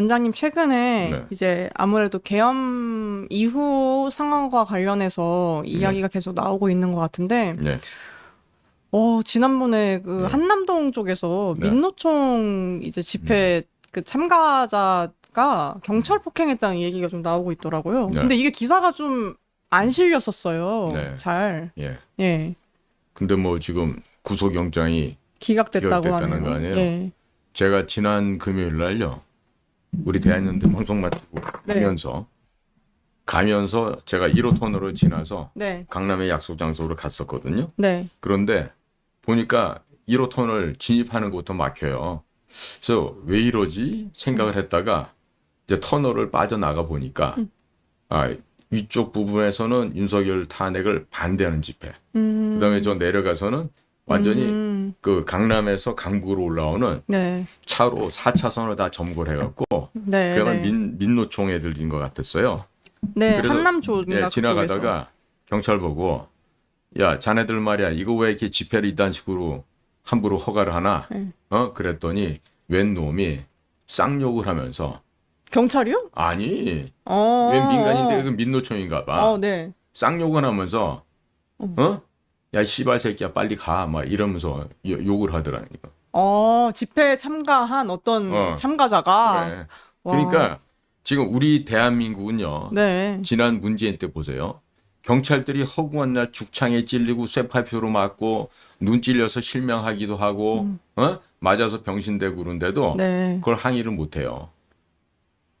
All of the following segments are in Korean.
원장님 최근에 네. 이제 아무래도 계엄 이후 상황과 관련해서 이야기가 계속 나오고 있는 것 같은데, 네. 어, 지난번에 그 네. 한남동 쪽에서 네. 민노총 이제 집회 그 참가자가 경찰 폭행했다는 얘기가 좀 나오고 있더라고요. 네. 근데 이게 기사가 좀 안 실렸었어요. 네. 잘. 예. 예. 근데 뭐 지금 구속영장이 기각됐다고 기각됐다는 하네요. 거 아니에요? 예. 제가 지난 금요일 날요. 우리 대한연대 방송 마치고 네. 가면서 가면서 제가 1호 터널로 지나서 네. 강남의 약속 장소로 갔었거든요. 네. 그런데 보니까 1호 터널 진입하는 곳부터 막혀요. 그래서 왜 이러지 생각을 했다가 이제 터널을 빠져나가 보니까 아, 위쪽 부분에서는 윤석열 탄핵을 반대하는 집회. 음. 그다음에 저 내려가서는 완전히 음. 그 강남에서 강북으로 올라오는 네. 차로 4차선을 다 점거를 해갖고 네. 그야말로 네. 민, 민노총 애들인 것 같았어요. 네, 그래서, 한남조인가 예. 지나가다가 경찰 보고 야 자네들 말이야 이거 왜 이렇게 집회를 이딴 식으로 함부로 허가를 하나? 네. 어 그랬더니 웬 놈이 쌍욕을 하면서 경찰이요? 아니 어. 웬 민간인데 그 민노총인가 봐 어, 네. 쌍욕을 하면서 어. 어? 야 씨발 새끼야 빨리 가 막 이러면서 요- 욕을 하더라니까. 어, 집회에 참가한 어떤 어. 참가자가 그래. 와. 그러니까 지금 우리 대한민국은요. 네. 지난 문재인 때 보세요. 경찰들이 허구한 날 죽창에 찔리고 쇠파표로 맞고 눈 찔려서 실명하기도 하고 어? 맞아서 병신되고 그런데도 음. 네. 그걸 항의를 못 해요.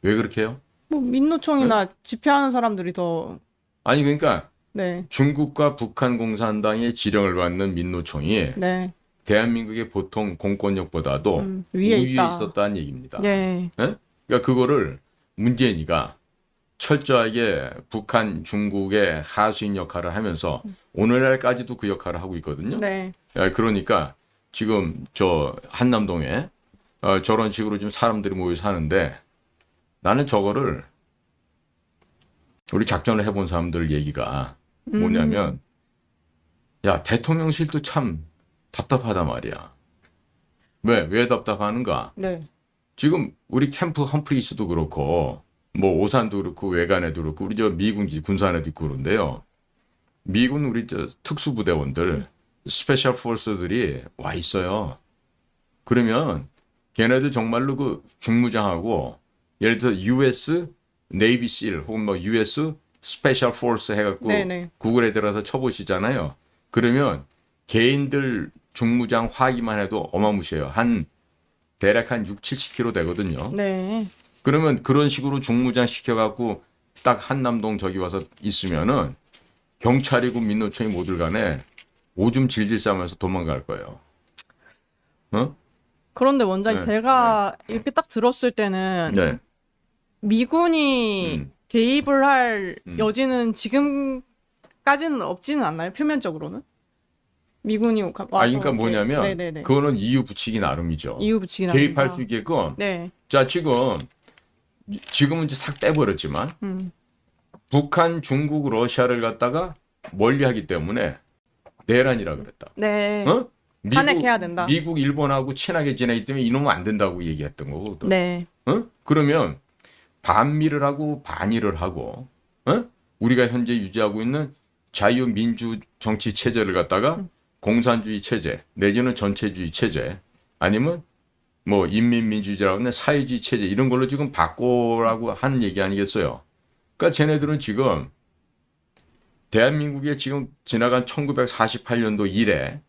왜 그렇게 해요? 뭐 민노총이나 집회하는 사람들이 더 아니 그러니까 네. 중국과 북한 공산당의 지령을 받는 민노총이 네. 대한민국의 보통 공권력보다도 음, 위에 우위에 있다. 있었다는 얘기입니다. 네. 그러니까 그거를 문재인이가 철저하게 북한, 중국의 하수인 역할을 하면서 오늘날까지도 그 역할을 하고 있거든요. 네. 야, 그러니까 지금 저 한남동에 어, 저런 식으로 지금 사람들이 모여 사는데 나는 저거를 우리 작전을 해본 사람들 얘기가 뭐냐면 야 대통령실도 참 답답하단 말이야. 왜 왜 답답하는가? 네. 지금 우리 캠프 험프리스도 그렇고 뭐 오산도 그렇고 외관에도 그렇고 우리 저 미군 기- 군산에도 있고 그런데요. 미군 우리 저 특수부대원들 스페셜 포스들이 와 있어요. 그러면 걔네들 정말로 그 중무장하고 예를 들어 US 네이비 실 혹은 뭐 US 스페셜 포스 해갖고 네네. 구글에 들어서 쳐보시잖아요. 그러면 개인들 중무장 화기만 해도 어마무시해요. 한 대략 한 6, 70kg 되거든요. 네. 그러면 그런 식으로 중무장 시켜갖고 딱 한남동 저기 와서 있으면은 경찰이고 민노총이 모들 간에 오줌 질질 싸면서 도망갈 거예요. 어? 그런데 원장님 네, 제가 이렇게 딱 들었을 때는 네. 미군이 음. 개입을 할 음. 여지는 지금까지는 없지는 않나요? 표면적으로는? 미군이 가- 와서 아, 그러니까 뭐냐면 네네네. 그거는 이유 붙이기 나름이죠. 이유 붙이기 개입할 나름이다. 수 있게끔. 네. 자, 지금 지금은 이제 싹 떼버렸지만 음. 북한, 중국, 러시아를 갖다가 멀리하기 때문에 내란이라 그랬다. 네. 어? 미국, 탄핵해야 된다. 미국, 일본하고 친하게 지내기 때문에 이놈은 안 된다고 얘기했던 거거든. 네. 어? 그러면 반미를 하고 반일을 하고 어? 우리가 현재 유지하고 있는 자유민주 정치 체제를 갖다가 음. 공산주의 체제 내지는 전체주의 체제 아니면 뭐 인민민주주의라고 하는 사회주의 체제 이런 걸로 지금 바꾸라고 하는 얘기 아니겠어요? 그러니까 쟤네들은 지금 대한민국에 지금 지나간 1948년도 이래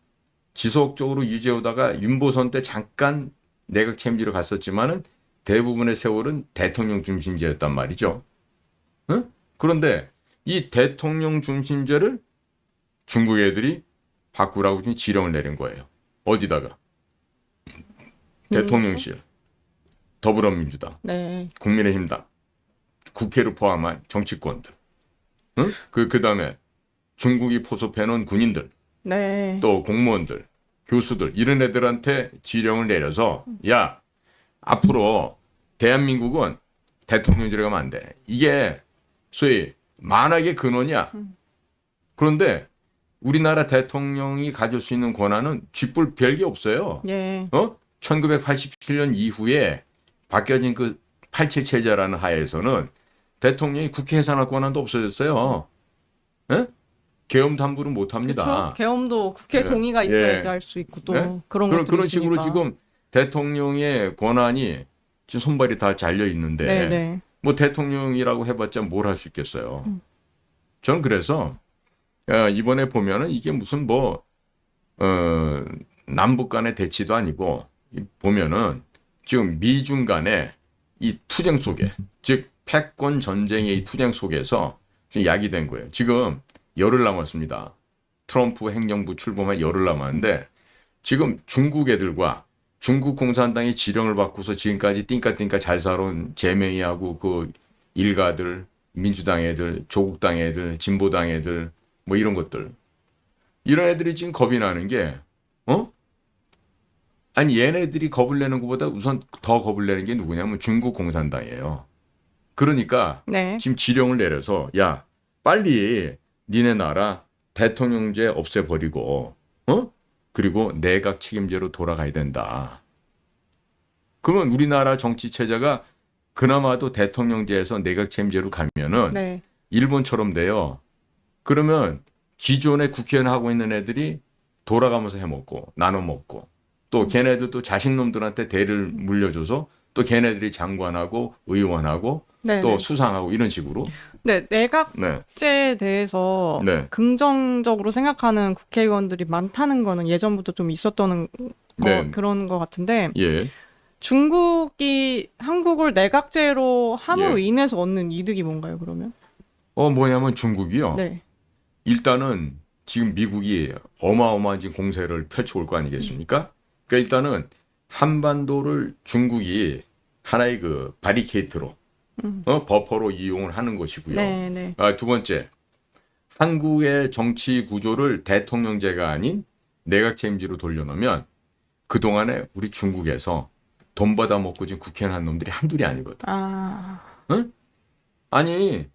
지속적으로 유지하다가 윤보선 때 잠깐 내각 체험지로 갔었지만은 대부분의 세월은 대통령 중심제였단 말이죠. 응? 그런데 이 대통령 중심제를 중국 애들이 바꾸라고 지금 지령을 내린 거예요. 어디다가? 대통령실, 더불어민주당, 네. 국민의힘당, 국회를 포함한 정치권들, 응? 그, 그 다음에 중국이 포섭해놓은 군인들, 네. 또 공무원들, 교수들 이런 애들한테 지령을 내려서 야 앞으로 대한민국은 대통령제로 가면 안 돼. 이게 소위 만악의 근원이야. 그런데 우리나라 대통령이 가질 수 있는 권한은 쥐뿔 별게 없어요. 예. 어? 1987년 이후에 바뀌어진 그 87 체제라는 하에서는 대통령이 국회 해산할 권한도 없어졌어요. 예? 계엄 담부를 못 합니다. 그렇죠. 계엄도 국회 예. 동의가 있어야지 예. 할수 있고 또 네? 그런 그런, 그런 식으로. 지금 대통령의 권한이 지금 손발이 다 잘려 있는데 네, 네. 뭐 대통령이라고 해봤자 뭘 할 수 있겠어요. 음. 전 그래서 어, 이번에 보면은 이게 무슨 뭐 어, 남북 간의 대치도 아니고 이 보면은 지금 미중 간의 이 투쟁 속에 즉 패권 전쟁의 이 투쟁 속에서 지금 야기된 거예요. 지금 열흘 남았습니다. 트럼프 행정부 출범에 열흘 남았는데 지금 중국 애들과 중국 공산당이 지령을 받고서 지금까지 띵까띵까 잘 살아온 제명이하고 그 일가들, 민주당 애들, 조국당 애들, 진보당 애들 뭐 이런 것들 이런 애들이 지금 겁이 나는 게 어? 아니 얘네들이 겁을 내는 것보다 우선 더 겁을 내는 게 누구냐면 중국 공산당이에요. 그러니까 네. 지금 지령을 내려서 야 빨리 니네 나라 대통령제 없애버리고 어 그리고 내각 책임제로 돌아가야 된다. 그러면 우리나라 정치 체제가 그나마도 대통령제에서 내각 책임제로 가면은 네. 일본처럼 돼요. 그러면 기존에 국회의원 하고 있는 애들이 돌아가면서 해먹고 나눠 먹고 또 걔네들도 자식 놈들한테 대를 물려줘서 또 걔네들이 장관하고 의원하고 네. 또 네. 수상하고 이런 식으로 네, 내각 네. 제에 대해서 네. 긍정적으로 생각하는 국회의원들이 많다는 거는 예전부터 좀 있었던 거, 네. 그런 것 같은데 예. 중국이 한국을 내각제로 함으로 예. 인해서 얻는 이득이 뭔가요, 그러면? 어 뭐냐면 중국이요. 네. 일단은 지금 미국이 어마어마한 지금 공세를 펼쳐올 거 아니겠습니까? 그러니까 일단은 한반도를 중국이 하나의 그 바리케이트로 어, 버퍼로 이용을 하는 것이고요. 음. 네, 네. 아, 두 번째, 한국의 정치 구조를 대통령제가 아닌 내각 책임제로 돌려놓으면 그 동안에 우리 중국에서 돈 받아 먹고 지금 국회의원 한 놈들이 한둘이 아니거든. 아, 아니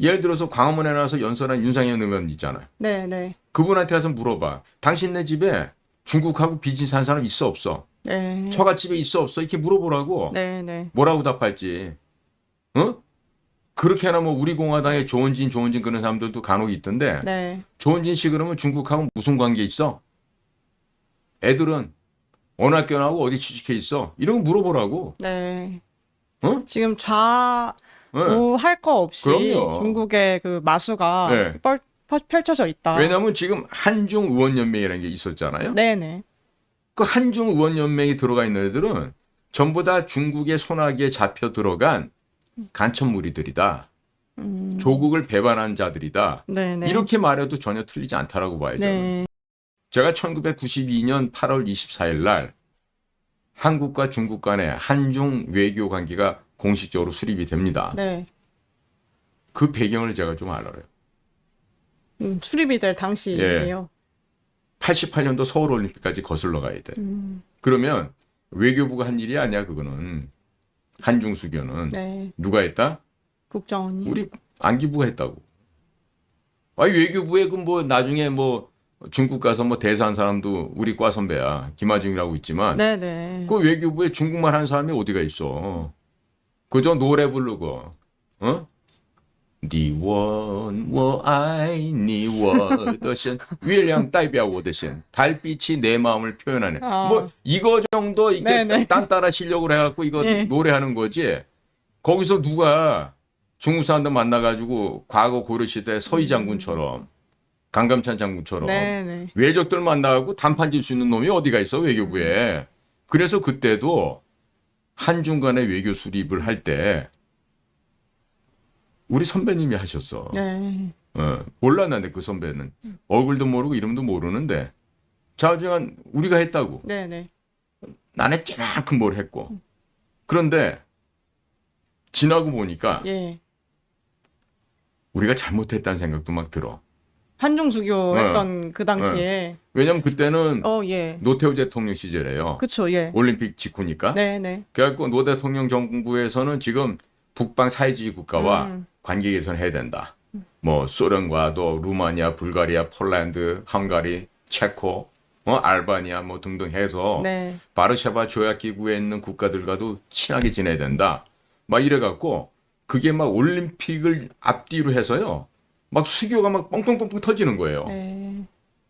예를 들어서 광화문에 나와서 연설한 윤상현 의원 있잖아요. 네, 네. 그분한테 가서 물어봐. 당신네 집에 중국하고 비즈니스 한 사람 있어 없어? 네. 처갓집에 있어 없어? 이렇게 물어보라고. 네, 네. 뭐라고 답할지. 어? 그렇게 하나 뭐 우리 공화당에 조원진 조원진 그런 사람들도 간혹 있던데 네. 조원진 씨 그러면 중국하고 무슨 관계 있어? 애들은 어느 학교 나오고 어디 취직해 있어? 이런 거 물어보라고. 네. 어? 지금 좌, 네. 우할거 없이 그럼요. 중국의 그 마수가 네. 뻘, 펼- 펼쳐져 있다. 왜냐하면 지금 한중 의원연맹이라는 게 있었잖아요. 네, 네. 그 한중 의원연맹이 들어가 있는 애들은 전부 다 중국의 손아귀에 잡혀 들어간 간첩무리들이다. 음, 조국을 배반한 자들이다. 네, 네. 이렇게 말해도 전혀 틀리지 않다라고 봐야죠. 네. 제가 1992년 8월 24일 날 한국과 중국 간의 한중 외교 관계가 공식적으로 수립이 됩니다. 네. 그 배경을 제가 좀 알아요. 음, 수립이 될 당시예요. 88년도 서울 올림픽까지 거슬러 가야 돼. 음, 그러면 외교부가 한 일이 아니야 그거는 한중 수교는 네. 누가 했다? 국정원이. 우리 안기부가 했다고. 아니 외교부에 그 뭐 나중에 뭐 중국 가서 뭐 대사한 사람도 우리 과 선배야 김하중이라고 있지만 네, 네. 그 외교부에 중국말 하는 사람이 어디가 있어? 그저 노래 부르고 어? 你问我爱你我的心月亮代表我的心 달빛이 내 마음을 표현하네. 아. 뭐 이거 정도 이게 네네. 딴따라 실력으로 해갖고 이거 예. 노래하는 거지. 거기서 누가 중국 사람들 만나가지고 과거 고려 시대 서희 장군처럼 강감찬 장군처럼 네, 네. 외적들 만나고 단판 질 수 있는 놈이 어디가 있어 외교부에. 그래서 그때도 한중 간의 외교 수립을 할 때 우리 선배님이 하셨어. 네. 어, 몰랐는데 그 선배는 얼굴도 모르고 이름도 모르는데 자주간 우리가 했다고. 네, 네. 나는 찌만큼 뭘 했고. 그런데 지나고 보니까 예. 우리가 잘못했다는 생각도 막 들어. 한중 수교 네. 했던 그 당시에 왜냐면 그때는 어, 예. 노태우 대통령 시절이에요. 그쵸, 예. 올림픽 직후니까. 네, 네. 그래갖고 노 대통령 정부에서는 지금 북방 사회주의 국가와 음. 관계 개선해야 된다. 뭐 소련과도 루마니아, 불가리아, 폴란드, 헝가리, 체코, 어, 알바니아 뭐 등등 해서 네. 바르샤바 조약 기구에 있는 국가들과도 친하게 지내야 된다. 막 이래 갖고 그게 막 올림픽을 앞뒤로 해서요. 막 수교가 막 뻥뻥뻥뻥 터지는 거예요. 네.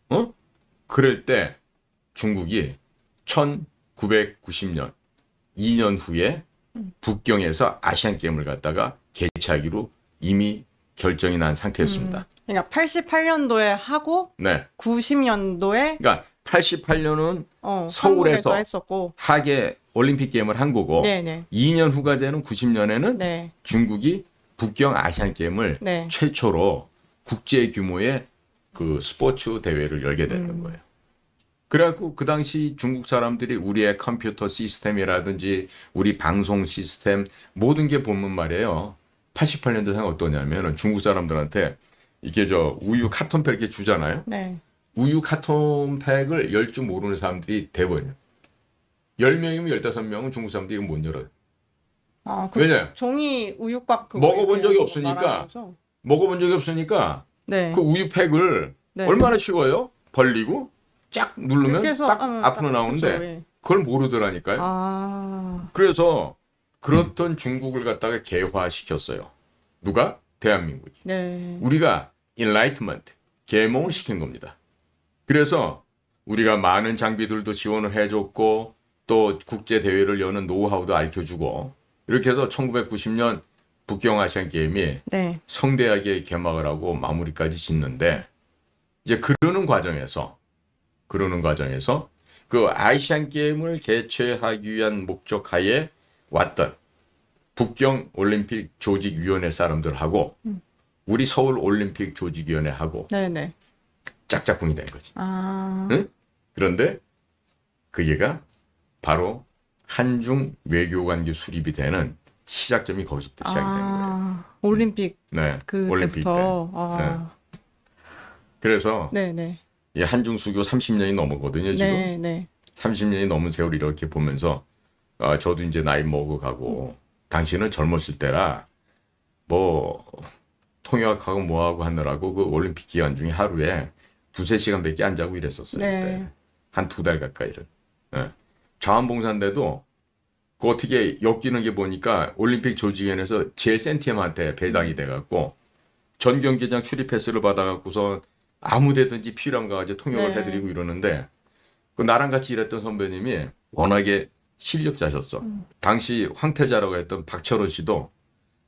어? 그럴 때 중국이 1990년 2년 후에 북경에서 아시안 게임을 갖다가 개최하기로 이미 결정이 난 상태였습니다. 그러니까 88년도에 하고 네. 90년도에 그러니까 88년은 어, 서울에서 했었고. 하계 올림픽 게임을 한 거고 네, 네. 2년 후가 되는 90년에는 네. 중국이 북경 아시안 게임을 네. 최초로 국제 규모의 그 스포츠 대회를 열게 되는 음. 거예요. 그래갖고 그 당시 중국 사람들이 우리의 컴퓨터 시스템이라든지 우리 방송 시스템 모든 게 보면 말이에요. 88년도 생각 어떠냐면 중국 사람들한테 이게 저 우유 카톤팩 이렇게 주잖아요. 네. 우유 카톤팩을 열 줄 모르는 사람들이 대부분 10명이면 15명은 중국 사람들이 못 열어요. 아, 그 왜냐? 종이 우유곽 그거 먹어본 적이 없으니까. 먹어본 적이 없으니까 네. 그 우유팩을 네. 얼마나 쉬워요? 벌리고 쫙 누르면 딱 앞으로 딱 나오는데 그렇죠, 예. 그걸 모르더라니까요. 아. 그래서 그렇던 중국을 갖다가 개화시켰어요. 누가? 대한민국이. 네. 우리가 enlightenment, 계몽을 시킨 겁니다. 그래서 우리가 많은 장비들도 지원을 해줬고 또 국제 대회를 여는 노하우도 알려주고 이렇게 해서 1990년 북경 아시안 게임이 네. 성대하게 개막을 하고 마무리까지 짓는데 이제 그러는 과정에서 그러는 과정에서 그 아시안 게임을 개최하기 위한 목적 하에 왔던 북경 올림픽 조직 위원회 사람들하고 우리 서울 올림픽 조직 위원회하고 네, 네. 짝짝꿍이 된 거지. 아. 응? 그런데 그 얘가 바로 한중 외교 관계 수립이 되는 시작점이 거기서부터 시작이 되는 거예요. 아. 올림픽 네. 올림픽 때. 아. 그래서 네, 네. 이 한중 수교 30년이 넘었거든요, 지금. 네, 네. 30년이 넘은 세월 이렇게 보면서 아, 저도 이제 나이 먹어 가고 당신은 젊었을 때라 뭐 통역하고 뭐하고 하느라고 그 올림픽 기간 중에 하루에 두세 시간밖에 안 자고 이랬었어요. 네. 그때. 한두 달 가까이를. 예. 자원봉사인데도 그 어떻게 엮이는 게 보니까 올림픽 조직위원회에서 제일 센 팀한테 배당이 돼갖고 전 경기장 출입 패스를 받아갖고서 아무데든지 필요한 거 가지고 통역을 네. 해드리고 이러는데 그 나랑 같이 일했던 선배님이 워낙에 실력자셨어. 당시 황태자라고 했던 박철원 씨도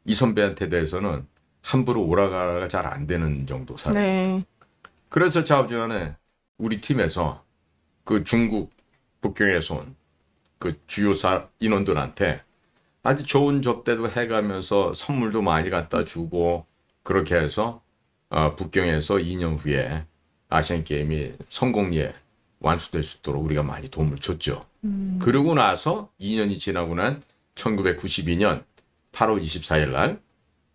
이 선배한테 대해서는 함부로 오라가가 잘 안 되는 정도 사람. 네. 그래서 자주간에 우리 팀에서 그 중국 북경에서 온 그 주요 사 인원들한테 아주 좋은 접대도 해가면서 선물도 많이 갖다 주고 그렇게 해서 어, 북경에서 2년 후에 아시안 게임이 성공리에 완수될 수 있도록 우리가 많이 도움을 줬죠. 그러고 나서 2년이 지나고 난 1992년 8월 24일 날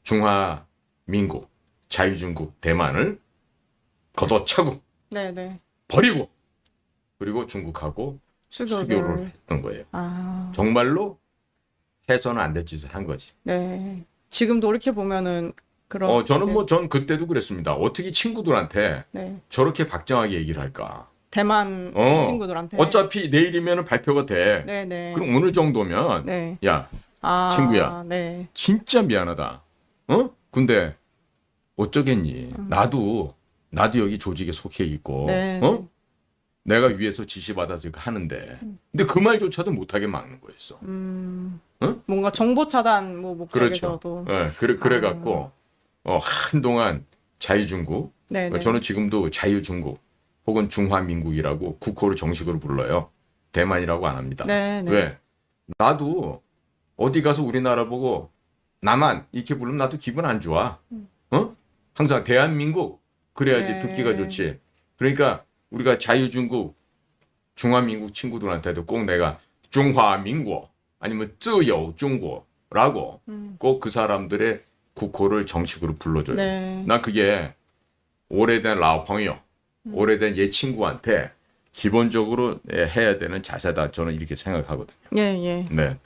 중화민국 자유중국 대만을 걷어차고 네, 네. 버리고 그리고 중국하고 수교를. 수교를 했던 거예요. 아. 정말로 해서는 안 될 짓을 한 거지. 네. 지금 돌이켜 보면은 그런 어 저는 뭐 전 그때도 그랬습니다. 어떻게 친구들한테 네. 저렇게 박정하게 얘기를 할까? 대만 어. 친구들한테 어차피 내일이면 발표가 돼. 네, 네. 그럼 오늘 정도면 네. 야 아, 친구야. 네. 진짜 미안하다. 어? 근데 어쩌겠니? 나도 나도 여기 조직에 속해 있고 음. 네. 어? 내가 위에서 지시받아서 하는데 근데 그 말조차도 못하게 막는 거였어. 음. 응? 뭔가 정보 차단 뭐 그렇죠. 목적에서도 예, 그래 그래 갖고 어, 한동안 자유중국 네, 네. 저는 지금도 자유중국 혹은 중화민국이라고 국호를 정식으로 불러요. 대만이라고 안 합니다. 네, 네. 왜? 나도 어디 가서 우리나라 보고 나만 이렇게 부르면 나도 기분 안 좋아. 어? 항상 대한민국 그래야지 네. 듣기가 좋지. 그러니까 우리가 자유중국, 중화민국 친구들한테도 꼭 내가 중화민국 아니면 自由 중국라고 음. 꼭그 사람들의 국호를 정식으로 불러줘요. 네. 나 그게 오래된 라오펑이요. 음. 오래된 옛 친구한테 기본적으로 예, 해야 되는 자세다. 저는 이렇게 생각하거든요. 예, 예. 네.